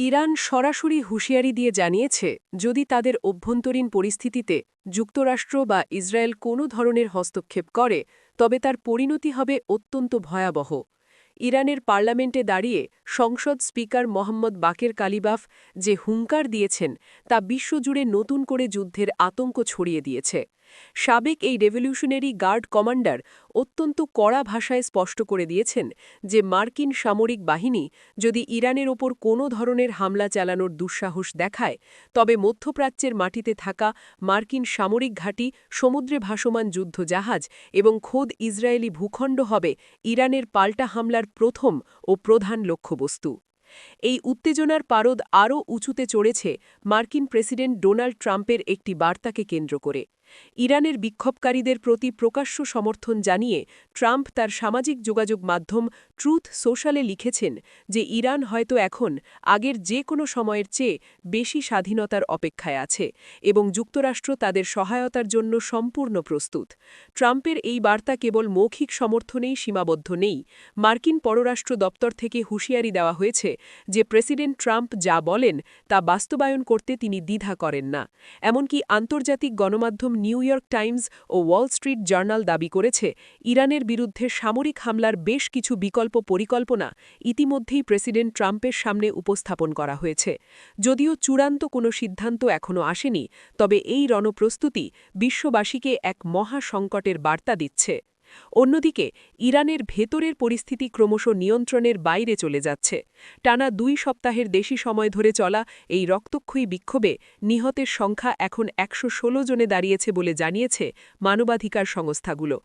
Iran সরাসরি হুঁশিয়ারি দিয়ে জানিয়েছে, যদি তাদের অভ্যন্তরীণ পরিস্থিতিতে যুক্তরাষ্ট্র বা ইসরায়েল কোনো ধরনের হস্তক্ষেপ করে, তবে তার পরিণতি হবে অত্যন্ত ভয়াবহ। ইরানের পার্লামেন্টে দাঁড়িয়ে সংসদ স্পিকার মোহাম্মদ বাকের কালিবাফ যে হুঙ্কার দিয়েছেন, তা বিশ্বজুড়ে নতুন করে যুদ্ধের আতঙ্ক ছড়িয়ে দিয়েছে। সাবেক এই রেভলিউশনারি গার্ড কমান্ডার অত্যন্ত কড়া ভাষায় স্পষ্ট করে দিয়েছেন যে মার্কিন সামরিক বাহিনী যদি ইরানের ওপর কোনো ধরনের হামলা চালানোর দুঃসাহস দেখায়, তবে মধ্যপ্রাচ্যের মাটিতে থাকা মার্কিন সামরিক ঘাঁটি, সমুদ্রে ভাসমান যুদ্ধজাহাজ এবং খোদ ইসরায়েলি ভূখণ্ড হবে ইরানের পাল্টা হামলার প্রথম ও প্রধান লক্ষ্যবস্তু। এই উত্তেজনার পারদ আরও উঁচুতে চড়েছে মার্কিন প্রেসিডেন্ট ডোনাল্ড ট্রাম্পের একটি বার্তাকে কেন্দ্র করে। ইরানের বিক্ষোভকারীদের প্রতি প্রকাশ্য সমর্থন জানিয়ে ট্রাম্প তার সামাজিক যোগাযোগ মাধ্যম ট্রুথ সোশ্যালে লিখেছেন যে ইরান হয়তো এখন আগের যে কোনো সময়ের চেয়ে বেশি স্বাধীনতার অপেক্ষায় আছে এবং যুক্তরাষ্ট্র তাদের সহায়তার জন্য সম্পূর্ণ প্রস্তুত। ট্রাম্পের এই বার্তা কেবল মৌখিক সমর্থনেই সীমাবদ্ধ নেই। মার্কিন পররাষ্ট্র দপ্তর থেকে হুঁশিয়ারি দেওয়া হয়েছে যে প্রেসিডেন্ট ট্রাম্প যা বলেন তা বাস্তবায়ন করতে তিনি দ্বিধা করেন না। এমনকি আন্তর্জাতিক গণমাধ্যম নিউ ইয়র্ক টাইমস ও ওয়াল স্ট্রিট জার্নাল দাবি করেছে, ইরানের বিরুদ্ধে সামরিক হামলার বেশ কিছু বিকল্প পরিকল্পনা ইতিমধ্যেই প্রেসিডেন্ট ট্রাম্পের সামনে উপস্থাপন করা হয়েছে। যদিও চূড়ান্ত কোনো সিদ্ধান্ত এখনও আসেনি, তবে এই রণপ্রস্তুতি বিশ্ববাসীকে এক মহা সংকটের বার্তা দিচ্ছে। অন্যদিকে, ইরানের ভেতরের পরিস্থিতি ক্রমশ নিয়ন্ত্রণের বাইরে চলে যাচ্ছে। টানা দুই সপ্তাহের দেশি সময় ধরে চলা এই রক্তক্ষয়ী বিক্ষোভে নিহতের সংখ্যা এখন একশো ষোলো জনে দাঁড়িয়েছে বলে জানিয়েছে মানবাধিকার সংস্থাগুলো।